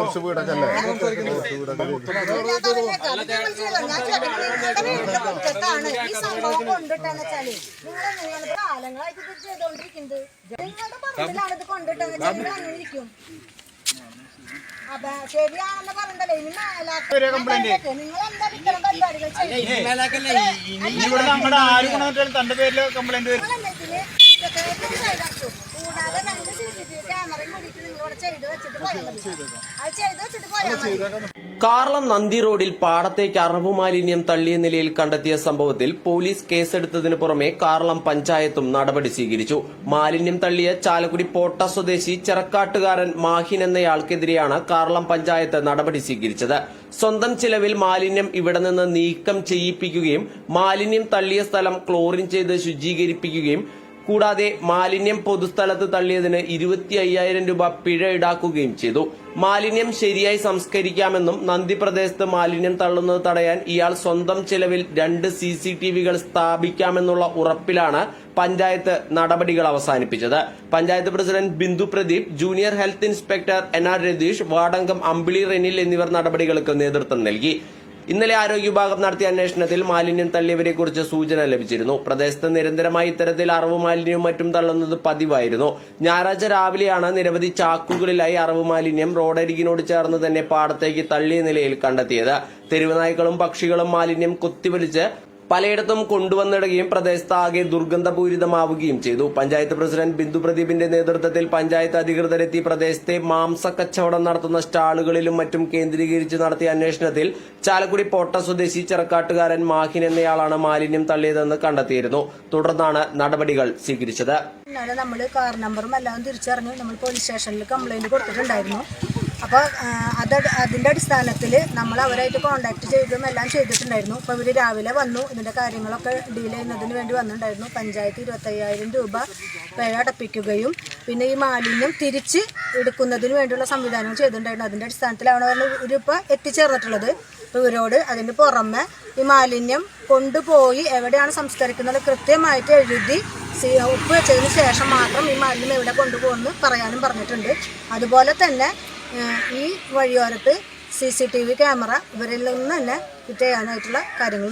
കുറച്ച് വീടൊക്കെ അല്ലേ? അങ്ങനെ ഇരിക്കും അപ്പൊ ശരിയാണെന്ന് പറഞ്ഞല്ലോ ഇനി മേലാക്ക നിങ്ങൾ എന്താ ഇത്തരം പരിപാടികൾ ചെയ്യുന്നത്? ഇവിടെ നമ്മുടെ ആരും കൊണ്ടുവന്നിട്ടാലും തന്റെ പേരിൽ കംപ്ലൈന്റ് വരും. വെച്ചിട്ട്. കാർളം നന്ദി റോഡിൽ പാടത്തേക്ക് അറബ് മാലിന്യം തള്ളിയ നിലയിൽ കണ്ടെത്തിയ സംഭവത്തിൽ പോലീസ് കേസെടുത്തതിനു പുറമെ കാർളം പഞ്ചായത്തും നടപടി സ്വീകരിച്ചു മാലിന്യം തള്ളിയ ചാലക്കുടി പോട്ട സ്വദേശി ചെറക്കാട്ടുകാരൻ മാഹിൻ എന്നയാൾക്കെതിരെയാണ് കാർളം പഞ്ചായത്ത് നടപടി സ്വീകരിച്ചത് സ്വന്തം ചിലവിൽ മാലിന്യം ഇവിടെ നിന്ന് നീക്കം ചെയ്യിപ്പിക്കുകയും മാലിന്യം തള്ളിയ സ്ഥലം ക്ലോറിൻ ചെയ്ത് ശുചീകരിപ്പിക്കുകയും കൂടാതെ മാലിന്യം പൊതുസ്ഥലത്ത് തള്ളിയതിന് ഇരുപത്തി അയ്യായിരം രൂപ പിഴ ഈടാക്കുകയും ചെയ്തു. മാലിന്യം ശരിയായി സംസ്കരിക്കാമെന്നും നന്ദി പ്രദേശത്ത് മാലിന്യം തള്ളുന്നത് തടയാൻ ഇയാൾ സ്വന്തം ചെലവിൽ രണ്ട് സി സി ടി വികൾ സ്ഥാപിക്കാമെന്നുള്ള ഉറപ്പിലാണ് പഞ്ചായത്ത് നടപടികൾ അവസാനിപ്പിച്ചത്. Panchayat president Bindu Pradeep junior health inspector N R Ratheesh വാർഡംഗം Ambili Renil എന്നിവർ നടപടികൾക്ക് നേതൃത്വം നൽകി. ഇന്നലെ ആരോഗ്യ വിഭാഗം നടത്തിയ അന്വേഷണത്തിൽ മാലിന്യം തള്ളിയവരെ കുറിച്ച് സൂചന ലഭിച്ചിരുന്നു. പ്രദേശത്ത് നിരന്തരമായി ഇത്തരത്തിൽ അറവ് മാലിന്യവും മറ്റും തള്ളുന്നത് പതിവായിരുന്നു. ഞായറാഴ്ച രാവിലെയാണ് നിരവധി ചാക്കുകളിലായി അറവ് മാലിന്യം റോഡരികിനോട് ചേർന്ന് തന്നെ പാടത്തേക്ക് തള്ളിയ നിലയിൽ കണ്ടെത്തിയത്. തെരുവുനായ്ക്കളും പക്ഷികളും മാലിന്യം കൊത്തിവലിച്ച് പലയിടത്തും കൊണ്ടുവന്നിടുകയും പ്രദേശത്ത് ആകെ ദുർഗന്ധപൂരിതമാവുകയും ചെയ്തു. പഞ്ചായത്ത് പ്രസിഡന്റ് ബിന്ദു പ്രദീപിന്റെ നേതൃത്വത്തിൽ പഞ്ചായത്ത് അധികൃതരെത്തി പ്രദേശത്തെ മാംസ കച്ചവടം നടത്തുന്ന സ്റ്റാളുകളിലും മറ്റും കേന്ദ്രീകരിച്ച് നടത്തിയ അന്വേഷണത്തിൽ ചാലക്കുടി പോട്ട സ്വദേശി ചെറുക്കാട്ടുകാരൻ മാഹിൻ എന്നയാളാണ് മാലിന്യം തള്ളിയതെന്ന് കണ്ടെത്തിയിരുന്നു. തുടർന്നാണ് നടപടികൾ സ്വീകരിച്ചത്. നമ്മൾ കാർ നമ്പറും എല്ലാം തിരിച്ചറിഞ്ഞു നമ്മൾ പോലീസ് സ്റ്റേഷനിൽ കംപ്ലൈന്റ് കൊടുത്തിട്ടുണ്ടായിരുന്നു. അപ്പോൾ അത് അതിന്റെ അടിസ്ഥാനത്തിൽ നമ്മൾ അവരായിട്ട് കോൺടാക്ട് ചെയ്തും എല്ലാം ചെയ്തിട്ടുണ്ടായിരുന്നു. അപ്പോൾ ഇവർ രാവിലെ വന്നു. ഇതിന്റെ കാര്യങ്ങളൊക്കെ ഡീൽ ചെയ്യുന്നതിന് വേണ്ടി വന്നിട്ടുണ്ടായിരുന്നു. പഞ്ചായത്ത് ഇരുപത്തയ്യായിരം രൂപ പിഴ അടപ്പിക്കുകയും പിന്നെ ഈ മാലിന്യം തിരിച്ച് എടുക്കുന്നതിന് വേണ്ടിയുള്ള സംവിധാനം ചെയ്തിട്ടുണ്ടായിരുന്നു. അതിന്റെ അടിസ്ഥാനത്തിലാണ് ഇവരിപ്പോൾ എത്തിച്ചേർന്നിട്ടുള്ളത്. അപ്പോൾ ഇവരോട് അതിന് പുറമെ ഈ മാലിന്യം കൊണ്ടുപോയി എവിടെയാണ് സംസ്കരിക്കുന്നത് കൃത്യമായിട്ട് എഴുതി ഉപ്പ് വെച്ചതിന് ശേഷം മാത്രം ഈ മാലിന്യം എവിടെ കൊണ്ടുപോകുമെന്ന് പറയാനും പറഞ്ഞിട്ടുണ്ട്. അതുപോലെ തന്നെ ഈ വഴിയോരത്ത് C C T V camera ഇവരിൽ നിന്ന് തന്നെ ഫിറ്റ് ചെയ്യാനായിട്ടുള്ള കാര്യങ്ങൾ